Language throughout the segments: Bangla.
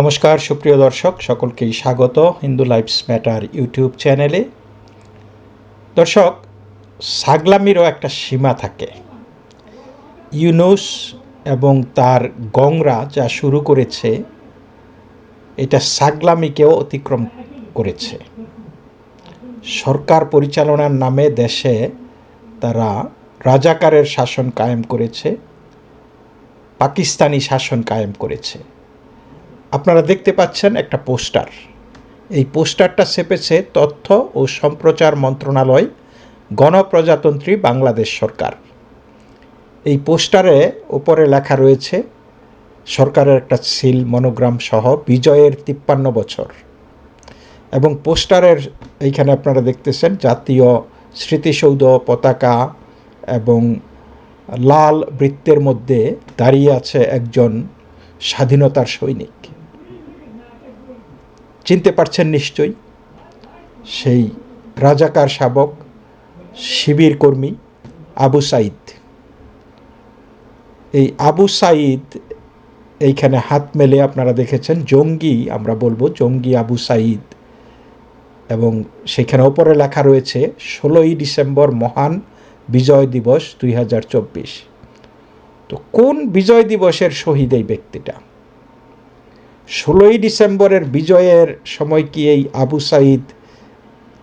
নমস্কার, সুপ্রিয় দর্শক, সকলকেই স্বাগত হিন্দু লাইফস ম্যাটার ইউটিউব চ্যানেলে। দর্শক, সাগলামিরও একটা সীমা থাকে। ইউনুস এবং তার গংরা যা শুরু করেছে, এটা সাগলামিকেও অতিক্রম করেছে। সরকার পরিচালনার নামে দেশে তারা রাজাকারের শাসন কায়েম করেছে, পাকিস্তানি শাসন কায়েম করেছে। আপনারা দেখতে পাচ্ছেন একটা পোস্টার। এই পোস্টারটা ছেপেছে তথ্য ও সম্প্রচার মন্ত্রণালয়, গণপ্রজাতন্ত্রী বাংলাদেশ সরকার। এই পোস্টারে ওপরে লেখা রয়েছে, সরকারের একটা সিল মনোগ্রাম সহ বিজয়ের তিপ্পান্ন বছর। এবং পোস্টারের এইখানে আপনারা দেখতেছেন জাতীয় স্মৃতিসৌধ পতাকা এবং লাল বৃত্তের মধ্যে দাঁড়িয়ে আছে একজন স্বাধীনতার সৈনিক। চিনতে পারছেন নিশ্চয়ই, সেই রাজাকার শাবক, শিবির কর্মী আবু সাইদ এই আবু সাইদ এইখানে হাত মেলে আপনারা দেখেছেন, জঙ্গি, আমরা বলব জঙ্গি আবু সাইদ এবং সেখানে ওপরে লেখা রয়েছে, ষোলোই ডিসেম্বর মহান বিজয় দিবস দুই হাজার চব্বিশ। তো কোন বিজয় দিবসের শহীদ এই ব্যক্তিটা? ষোলোই ডিসেম্বরের বিজয়ের সময় কি এই আবু সাইদ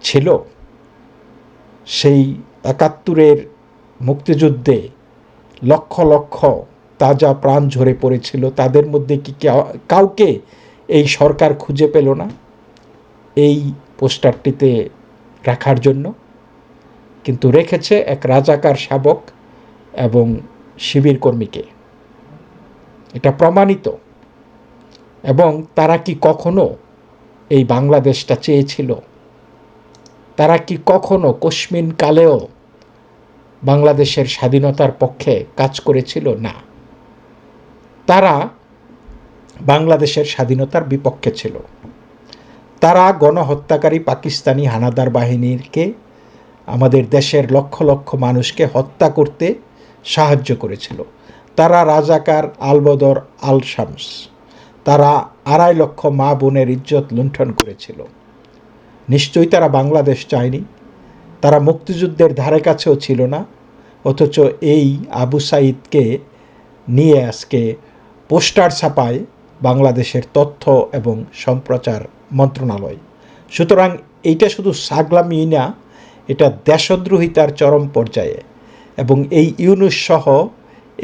ছিল? সেই একাত্তরের মুক্তিযুদ্ধে লক্ষ লক্ষ তাজা প্রাণ ঝরে পড়েছিল। তাদের মধ্যে কি কাউকে এই সরকার খুঁজে পেল না এই পোস্টারটিতে রাখার জন্য? কিন্তু রেখেছে এক রাজাকার শাবক এবং শিবির কর্মীকে। এটা প্রমাণিত এবং তারা কি কখনো এই বাংলাদেশটা চেয়েছিল? তারা কি কখনো কশ্মিন কালেও বাংলাদেশের স্বাধীনতার পক্ষে কাজ করেছিল? না। তারা বাংলাদেশের স্বাধীনতার বিপক্ষে ছিল। তারা গণহত্যাকারী পাকিস্তানি হানাদার বাহিনীকে, আমাদের দেশের লক্ষ লক্ষ মানুষকে হত্যা করতে সাহায্য করেছিল। তারা রাজাকার আলবদর আল শামস। তারা আড়াই লক্ষ মা বোনের ইজ্জত লুণ্ঠন করেছিল। নিশ্চয়ই তারা বাংলাদেশ চায়নি। তারা মুক্তিযুদ্ধের ধারে কাছেও ছিল না, অথচ এই আবু সাইদকে নিয়ে আজকে পোস্টার ছাপায় বাংলাদেশের তথ্য এবং সম্প্রচার মন্ত্রণালয়। সুতরাং এইটা শুধু সাগলামি না, এটা দেশদ্রোহিতার চরম পর্যায়ে। এবং এই ইউনুস সহ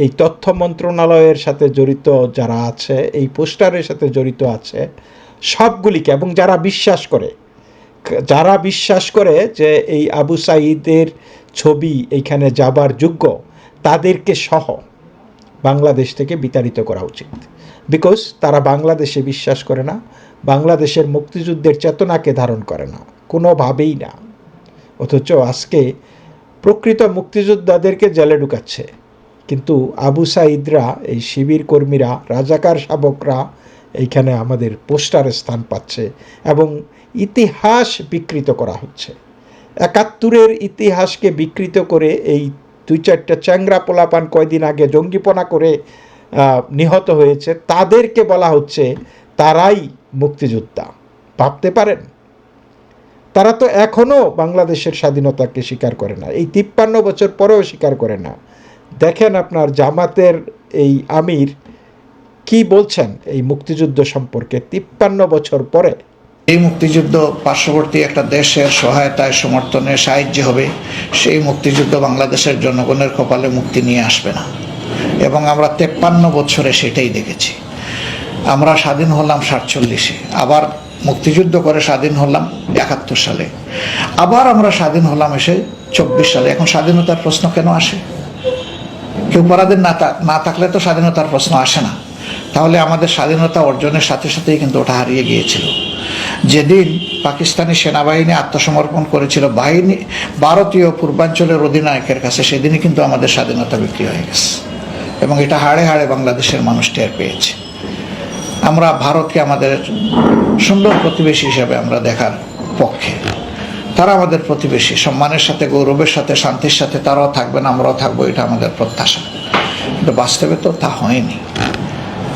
এই তথ্য মন্ত্রণালয়ের সাথে জড়িত যারা আছে, এই পোস্টারের সাথে জড়িত আছে, সবগুলিকে এবং যারা বিশ্বাস করে, যারা বিশ্বাস করে যে এই আবু সাইদের ছবি এইখানে যাবার যোগ্য, তাদেরকে সহ বাংলাদেশ থেকে বিতাড়িত করা উচিত। বিকজ তারা বাংলাদেশে বিশ্বাস করে না, বাংলাদেশের মুক্তিযুদ্ধের চেতনাকে ধারণ করে না, কোনোভাবেই না। অথচ আজকে প্রকৃত মুক্তিযোদ্ধাদেরকে জেলে ঢুকাচ্ছে। কিন্তু আবু সাইদরা, এই শিবির কর্মীরা, রাজাকার শাবকরা এইখানে আমাদের পোস্টারে স্থান পাচ্ছে এবং ইতিহাস বিকৃত করা হচ্ছে। একাত্তরের ইতিহাসকে বিকৃত করে এই দুই চারটা চ্যাংরা পোলাপান কয়দিন আগে জঙ্গিপনা করে নিহত হয়েছে, তাদেরকে বলা হচ্ছে তারাই মুক্তিযোদ্ধা। ভাবতে পারেন? তারা তো এখনও বাংলাদেশের স্বাধীনতাকে স্বীকার করে না, এই তিপ্পান্ন বছর পরেও স্বীকার করে না। দেখেন আপনার জামাতের এই আমির কি বলছেন এই মুক্তিযুদ্ধ সম্পর্কে তিপ্পান্ন বছর পরে? এই মুক্তিযুদ্ধ পার্শ্ববর্তী একটা দেশের সহায়তায় সমর্থনে সাহায্য হবে, সেই মুক্তিযুদ্ধ বাংলাদেশের জনগণের কপালে মুক্তি নিয়ে আসবে না। এবং আমরা তেপ্পান্ন বছরে সেটাই দেখেছি। আমরা স্বাধীন হলাম সাতচল্লিশে, আবার মুক্তিযুদ্ধ করে স্বাধীন হলাম একাত্তর সালে। আবার আমরা স্বাধীন হলাম এসে চব্বিশ সালে। এখন স্বাধীনতার প্রশ্ন কেন আসে? কেউ পরাধীন না না থাকলে তো স্বাধীনতার প্রশ্ন আসে না। তাহলে আমাদের স্বাধীনতা অর্জনের সাথে সাথেই কিন্তু ওটা হারিয়ে গিয়েছিল। যেদিন পাকিস্তানি সেনাবাহিনী আত্মসমর্পণ করেছিল বাহিনী, ভারতীয় পূর্বাঞ্চলের অধিনায়কের কাছে, সেদিনই কিন্তু আমাদের স্বাধীনতা বিক্রি হয়ে গেছে। এবং এটা হাড়ে হাড়ে বাংলাদেশের মানুষ টের পেয়েছে। আমরা ভারতকে আমাদের সুন্দর প্রতিবেশী হিসাবে আমরা দেখার পক্ষে। তারা আমাদের প্রতিবেশী, সম্মানের সাথে, গৌরবের সাথে, শান্তির সাথে, তারাও থাকবেন আমরাও থাকব, এটা আমাদের প্রত্যাশা। কিন্তু বাস্তবে তো তা হয়নি।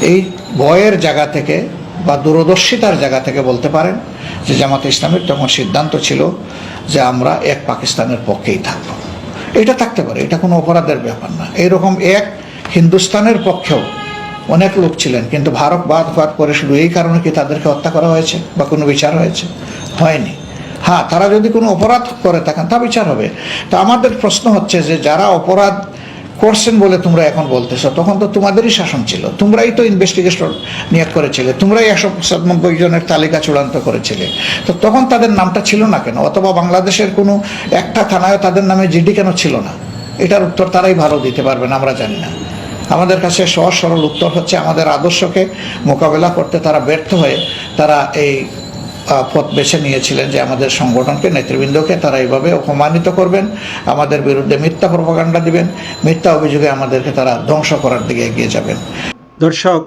এই ভয়ের জায়গা থেকে বা দূরদর্শিতার জায়গা থেকে বলতে পারেন যে জামাতে ইসলামের তখন সিদ্ধান্ত ছিল যে আমরা এক পাকিস্তানের পক্ষেই থাকব। এটা থাকতে পারে, এটা কোনো অপরাধের ব্যাপার না। এরকম এক হিন্দুস্তানের পক্ষেও অনেক লোক ছিলেন, কিন্তু ভারত বাদ বাদ করে শুধু এই কারণে কি তাদেরকে হত্যা করা হয়েছে বা কোনো বিচার হয়েছে? হয়নি। হ্যাঁ তারা যদি কোনো অপরাধ করে থাকেন তা বিচার হবে। তা আমাদের প্রশ্ন হচ্ছে যে, যারা অপরাধ করছেন বলে তোমরা এখন বলতেছো, তখন তো তোমাদেরই শাসন ছিল। তোমরাই তো ইনভেস্টিগেশন নিয়োগ করেছিলে। তোমরাই একশো সাতানব্বই তালিকা চূড়ান্ত করেছিলে। তো তখন তাদের নামটা ছিল না কেন? অথবা বাংলাদেশের কোনো একটা থানায় তাদের নামে জিডি কেন ছিল না? এটার উত্তর তারাই ভালো দিতে পারবেন আমরা জানি না। আমাদের কাছে সহজ সরল উত্তর হচ্ছে, আমাদের আদর্শকে মোকাবেলা করতে তারা ব্যর্থ হয়ে তারা এই পথ বেছে নিয়েছিলেন যে আমাদের সংগঠনকে, নেতৃবৃন্দকে, তারা এইভাবে অপমানিত করবেন, আমাদের বিরুদ্ধে মিথ্যা প্রপাগান্ডা দিবেন, মিথ্যা অভিযোগে আমাদেরকে তারা ধ্বংস করার দিকে এগিয়ে যাবেন। দর্শক,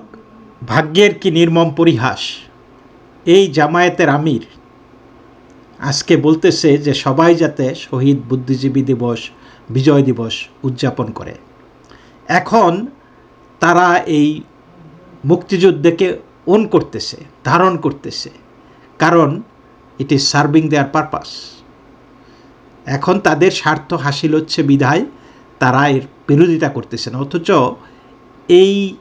ভাগ্যের কি নির্মম পরিহাস? এই জামায়াতের আমির আজকে বলতেছে যে সবাই যাতে শহীদ বুদ্ধিজীবী দিবস, বিজয় দিবস উদযাপন করে। এখন তারা এই মুক্তিযুদ্ধকে ওন করতেছে, ধারণ করতেছে। কারণ it is serving their purpose এখন তাদের স্বার্থ হাসিল হচ্ছে বিধায় তারা এর বিরোধিতা করতেছেন অথচ এই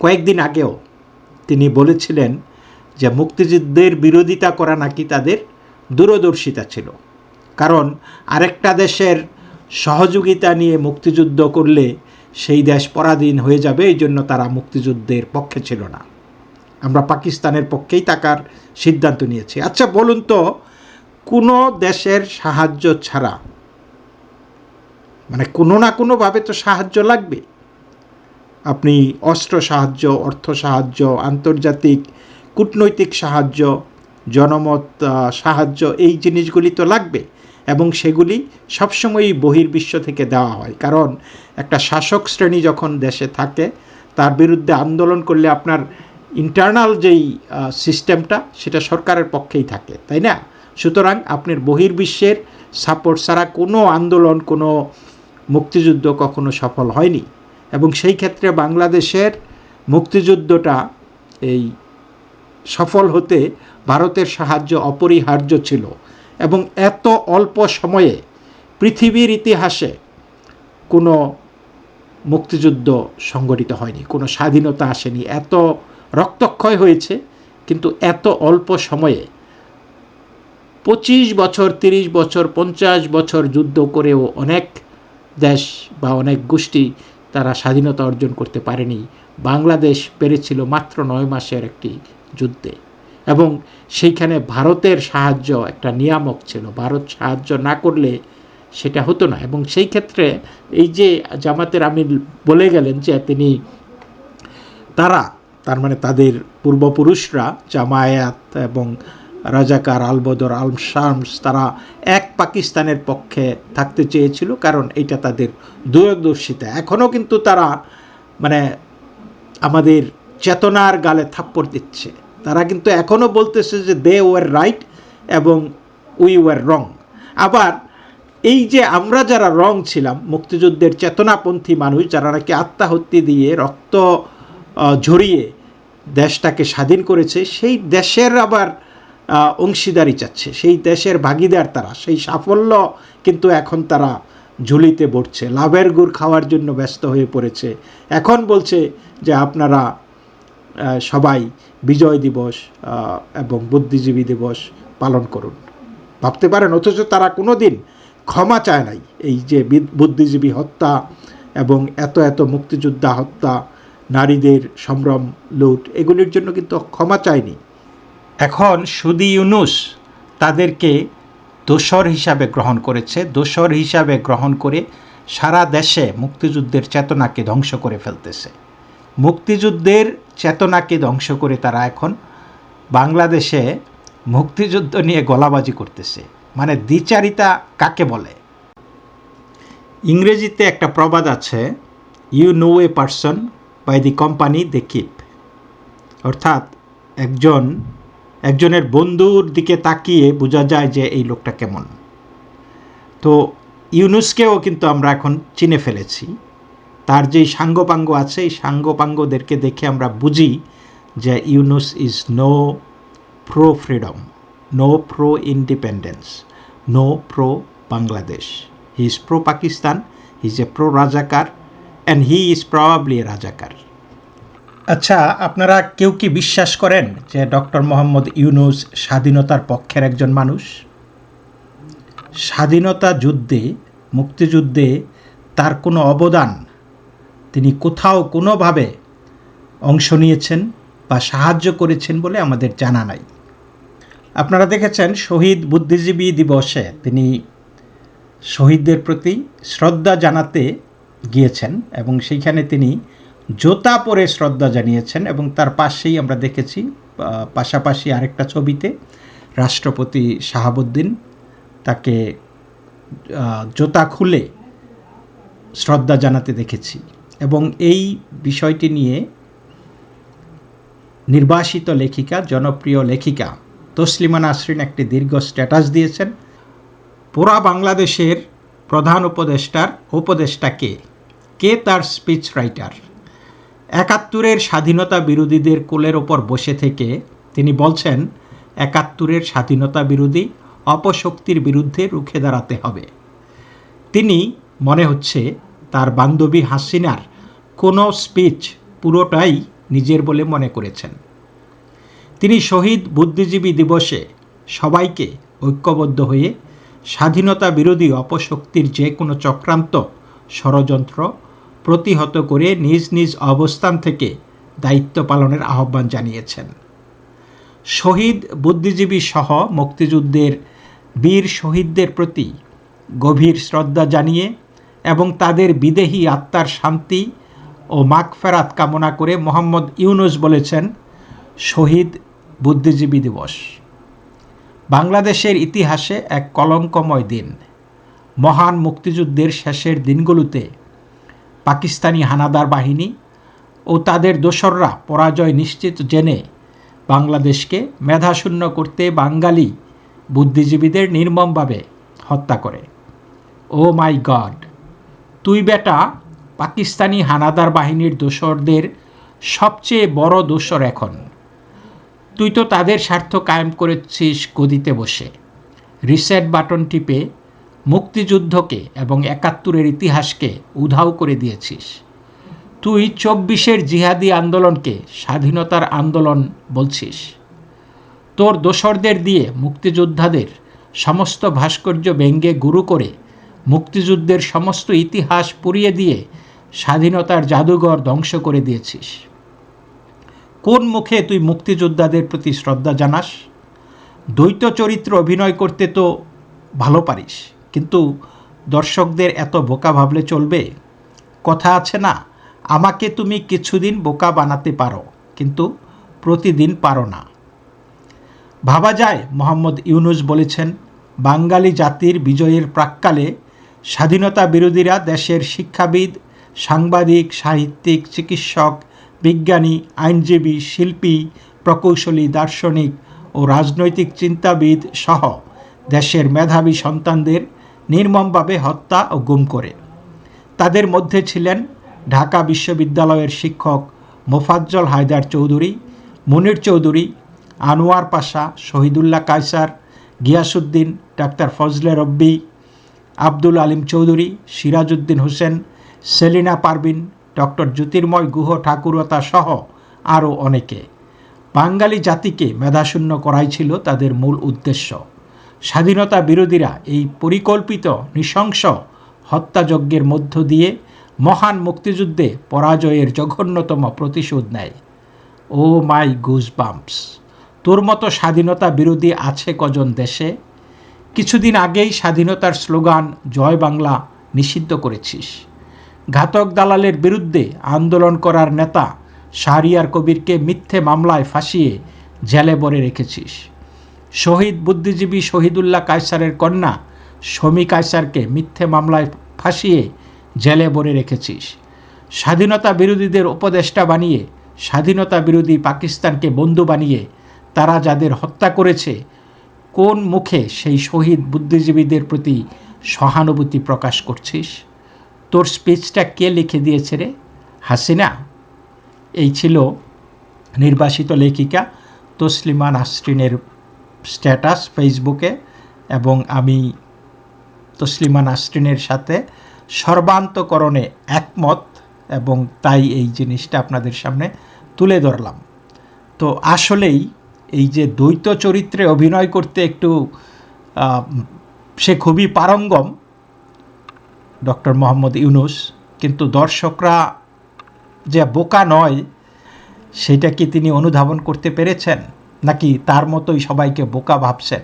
কয়েকদিন আগেও তিনি বলেছিলেন যে মুক্তিযুদ্ধের বিরোধিতা করা নাকি তাদের দূরদর্শিতা ছিল। কারণ আরেকটা দেশের সহযোগিতা নিয়ে মুক্তিযুদ্ধ করলে সেই দেশ পরাধীন হয়ে যাবে এই জন্য তারা মুক্তিযুদ্ধের পক্ষে ছিল না। আমরা পাকিস্তানের পক্ষেই থাকার সিদ্ধান্ত নিয়েছি। আচ্ছা বলুন তো, কোনো দেশের সাহায্য ছাড়া মানে কোনো না কোনোভাবে তো সাহায্য লাগবে? আপনি অস্ত্র সাহায্য, অর্থ সাহায্য, আন্তর্জাতিক কূটনৈতিক সাহায্য, জনমত সাহায্য, এই জিনিসগুলি তো লাগবে এবং সেগুলি সবসময়ই বহির্বিশ্ব থেকে দেওয়া হয়। কারণ একটা শাসক শ্রেণি যখন দেশে থাকে, তার বিরুদ্ধে আন্দোলন করলে আপনার ইন্টারনাল যেই সিস্টেমটা সেটা সরকারের পক্ষেই থাকে, তাই না? সুতরাং আপনার বহির্বিশ্বের সাপোর্ট ছাড়া কোনো আন্দোলন, কোনো মুক্তিযুদ্ধ কখনো সফল হয়নি। এবং সেই ক্ষেত্রে বাংলাদেশের মুক্তিযুদ্ধটা এই সফল হতে ভারতের সাহায্য অপরিহার্য ছিল। এবং এত অল্প সময়ে পৃথিবীর ইতিহাসে কোনো মুক্তিযুদ্ধ সংগঠিত হয়নি, কোনো স্বাধীনতা আসেনি। এত রক্তক্ষয় হয়েছে, কিন্তু এত অল্প সময়ে পঁচিশ বছর, তিরিশ বছর, পঞ্চাশ বছর যুদ্ধ করেও অনেক দেশ বা অনেক গোষ্ঠী তারা স্বাধীনতা অর্জন করতে পারেনি। বাংলাদেশ পেরেছিল মাত্র নয় মাসের একটি যুদ্ধে এবং সেইখানে ভারতের সাহায্য একটা নিয়ামক ছিল। ভারত সাহায্য না করলে সেটা হতো না এবং সেই ক্ষেত্রে এই যে জামাতের আমির বলে গেলেন যে তিনি, তারা তার মানে তাদের পূর্বপুরুষরা জামায়াত এবং রাজাকার আলবদর আল শামস তারা এক পাকিস্তানের পক্ষে থাকতে চেয়েছিল, কারণ এটা তাদের দূরদর্শিতা। এখনও কিন্তু তারা মানে আমাদের চেতনার গালে থাপ্পড় দিচ্ছে। তারা কিন্তু এখনও বলতেছে যে দে ওয়ার রাইট এবং উই ওয়ার রং আবার এই যে আমরা যারা রং ছিলাম, মুক্তিযুদ্ধের চেতনাপন্থী মানুষ যারা নাকি আত্মাহত্যি দিয়ে রক্ত ঝরিয়ে দেশটাকে স্বাধীন করেছে, সেই দেশের আবার অংশীদারি চাচ্ছে, সেই দেশের ভাগিদার তারা, সেই সাফল্য কিন্তু এখন তারা ঝুলিতে বসছে, লাভের গুড় খাওয়ার জন্য ব্যস্ত হয়ে পড়েছে। এখন বলছে যে আপনারা সবাই বিজয় দিবস এবং বুদ্ধিজীবী দিবস পালন করুন। ভাবতে পারেন, অথচ তারা কোনো দিন ক্ষমা চায় নাই, এই যে বুদ্ধিজীবী হত্যা এবং এত এত মুক্তিযোদ্ধা হত্যা নারীদের সম্ভ্রম, লুট এগুলির জন্য কিন্তু ক্ষমা চায়নি। এখন সুদি ইউনুস তাদেরকে দোসর হিসাবে গ্রহণ করেছে। দোসর হিসাবে গ্রহণ করে সারা দেশে মুক্তিযুদ্ধের চেতনাকে ধ্বংস করে ফেলতেছে। মুক্তিযুদ্ধের চেতনাকে ধ্বংস করে তারা এখন বাংলাদেশে মুক্তিযুদ্ধ নিয়ে গলাবাজি করতেছে। মানে দ্বিচারিতা কাকে বলে? ইংরেজিতে একটা প্রবাদ আছে you know a person by the company they keep অর্থাৎ একজন, একজনের বন্ধুর দিকে তাকিয়ে বোঝা যায় যে এই লোকটা কেমন। তো ইউনুসকেও কিন্তু আমরা এখন চিনে ফেলেছি। তার যেই সাঙ্গপাঙ্গ আছে, এই সাঙ্গপাঙ্গদেরকে দেখে আমরা বুঝি যে Yunus is no pro freedom no pro independence no pro Bangladesh he is pro Pakistan he is a pro razakar and he is probably razakar আচ্ছা আপনারা কেউ কি বিশ্বাস করেন যে ডক্টর মোহাম্মদ ইউনুস স্বাধীনতার পক্ষের একজন মানুষ? স্বাধীনতা যুদ্ধে, মুক্তিযুদ্ধে তার কোনো অবদান তিনি কোথাও কোনোভাবে অংশ নিয়েছেন বা সাহায্য করেছেন বলে আমাদের জানা নাই। আপনারা দেখেছেন শহীদ বুদ্ধিজীবী দিবসে তিনি শহীদদের প্রতি শ্রদ্ধা জানাতে গিয়েছেন এবং সেইখানে তিনি জোতা পরে শ্রদ্ধা জানিয়েছেন এবং তার পাশেই আমরা দেখেছি পাশাপাশি আরেকটা ছবিতে রাষ্ট্রপতি শাহাবুদ্দিন তাকে জোতা খুলে শ্রদ্ধা জানাতে দেখেছি এবং এই বিষয়টি নিয়ে নির্বাসিত লেখিকা, জনপ্রিয় লেখিকা তসলিমা নাসরিন একটি দীর্ঘ স্ট্যাটাস দিয়েছেন। পুরা বাংলাদেশের প্রধান উপদেষ্টার উপদেষ্টা কে তার স্পিচ রাইটার একাত্তরের স্বাধীনতা বিরোধীদের কোলের ওপর বসে থেকে তিনি বলছেন, একাত্তরের স্বাধীনতা বিরোধী অপশক্তির বিরুদ্ধে রুখে দাঁড়াতে হবে। তিনি, মনে হচ্ছে, তার বান্ধবী হাসিনার কোনো স্পিচ পুরোটাই নিজের বলে মনে করেছেন। তিনি শহীদ বুদ্ধিজীবী দিবসে সবাইকে ঐক্যবদ্ধ হয়ে স্বাধীনতা বিরোধী অপশক্তির যে কোনো চক্রান্ত ষড়যন্ত্র প্রতিহত করে নিজ নিজ অবস্থান থেকে দায়িত্ব পালনের আহ্বান জানিয়েছেন। শহীদ বুদ্ধিজীবী সহ মুক্তিযুদ্ধের বীর শহীদদের প্রতি গভীর শ্রদ্ধা জানিয়ে এবং তাদের বিদেহী আত্মার শান্তি ও মাগফেরাত কামনা করে মোহাম্মদ ইউনুস বলেছেন, শহীদ বুদ্ধিজীবী দিবস। বাংলাদেশের ইতিহাসে এক কলঙ্কময় দিন। মহান মুক্তিযুদ্ধের শেষের দিনগুলোতে পাকিস্তানি হানাদার বাহিনী ও তাদের দোসররা পরাজয় নিশ্চিত জেনে বাংলাদেশকে মেধাশূন্য করতে বাঙালি বুদ্ধিজীবীদের নির্মমভাবে হত্যা করে। ও মাই গড, তুই বেটা পাকিস্তানি হানাদার বাহিনীর দোসরদের সবচেয়ে বড় দোসর এখন। তুই তো তাদের স্বার্থ কায়েম করেছিস গদিতে বসে। রিসেট বাটন টিপে মুক্তিযুদ্ধকে এবং একাত্তরের ইতিহাসকে উধাও করে দিয়েছিস। তুই চব্বিশের জিহাদি আন্দোলনকে স্বাধীনতার আন্দোলন বলছিস। তোর দোসরদের দিয়ে মুক্তিযোদ্ধাদের সমস্ত ভাস্কর্য ব্যঙ্গে গুরু করে মুক্তিযুদ্ধের সমস্ত ইতিহাস পুড়িয়ে দিয়ে স্বাধীনতার জাদুঘর ধ্বংস করে দিয়েছিস। কোন মুখে তুই মুক্তিযোদ্ধাদের প্রতি শ্রদ্ধা জানাস? দ্বৈত চরিত্র অভিনয় করতে তো ভালো পারিস। কিন্তু দর্শকদের এত বোকা ভাবলে চলবে? কথা আছে না, আমাকে তুমি কিছুদিন বোকা বানাতে পারো, কিন্তু প্রতিদিন পারো না। ভাবা যায়, মোহাম্মদ ইউনুস বলেছেন, বাঙালি জাতির বিজয়ের প্রাক্কালে স্বাধীনতা বিরোধীরা দেশের শিক্ষাবিদ, সাংবাদিক, সাহিত্যিক, চিকিৎসক, বিজ্ঞানী, আইনজীবী, শিল্পী, প্রকৌশলী, দার্শনিক ও রাজনৈতিক চিন্তাবিদ সহ দেশের মেধাবী সন্তানদের নির্মমভাবে হত্যা ও গুম করে। তাদের মধ্যে ছিলেন ঢাকা বিশ্ববিদ্যালয়ের শিক্ষক মোফাজ্জল হায়দার চৌধুরী, মুনির চৌধুরী, আনোয়ার পাশা, শহীদুল্লাহ কায়সার গিয়াসুদ্দিন ডাক্তার ফজলে রব্বি, আব্দুল আলিম চৌধুরী, সিরাজউদ্দিন হোসেন, সেলিনা পারবিন, ডক্টর জ্যোতির্ময় গুহ ঠাকুরতা সহ আরও অনেকে। বাঙালি জাতিকে মেধাশূন্য করাই ছিল তাদের মূল উদ্দেশ্য। স্বাধীনতা বিরোধীরা এই পরিকল্পিত নৃশংস হত্যাযজ্ঞের মধ্য দিয়ে মহান মুক্তিযুদ্ধে পরাজয়ের জঘন্যতম প্রতিশোধ নেয়। ও মাই গুজ বাম্পস তোর মতো স্বাধীনতা বিরোধী আছে কজন দেশে? কিছুদিন আগেই স্বাধীনতার স্লোগান, জয় বাংলা নিষিদ্ধ করেছিস। ঘাতক দালালের বিরুদ্ধে আন্দোলন করার নেতা শাহরিয়ার কবিরকে মিথ্যে মামলায় ফাঁসিয়ে জেলে বরে রেখেছিস। শহীদ বুদ্ধিজীবী শহীদুল্লাহ কায়সারের কন্যা শমী কায়সারকে মিথ্যে মামলায় ফাঁসিয়ে জেলে বরে রেখেছিস। স্বাধীনতা বিরোধীদের উপদেষ্টা বানিয়ে, স্বাধীনতা বিরোধী পাকিস্তানকে বন্ধু বানিয়ে তারা যাদের হত্যা করেছে, কোন মুখে সেই শহীদ বুদ্ধিজীবীদের প্রতি সহানুভূতি প্রকাশ করছিস? তোর স্পিচটা কে লিখে দিয়েছে রে? হাসিনা? এই ছিল নির্বাসিত লেখিকা তসলিমা নাসরিনের স্ট্যাটাস ফেসবুকে এবং আমি তসলিমা নাসরিনের সাথে সর্বান্তকরণে একমত এবং তাই এই জিনিসটা আপনাদের সামনে তুলে ধরলাম। তো আসলেই এই যে দ্বৈত চরিত্রে অভিনয় করতে একটু সে খুবই পারঙ্গম, ডক্টর মোহাম্মদ ইউনুস, কিন্তু দর্শকরা যে বোকা নয়, সেটা কি তিনি অনুধাবন করতে পেরেছেন? নাকি তার মতোই সবাইকে বোকা ভাবছেন?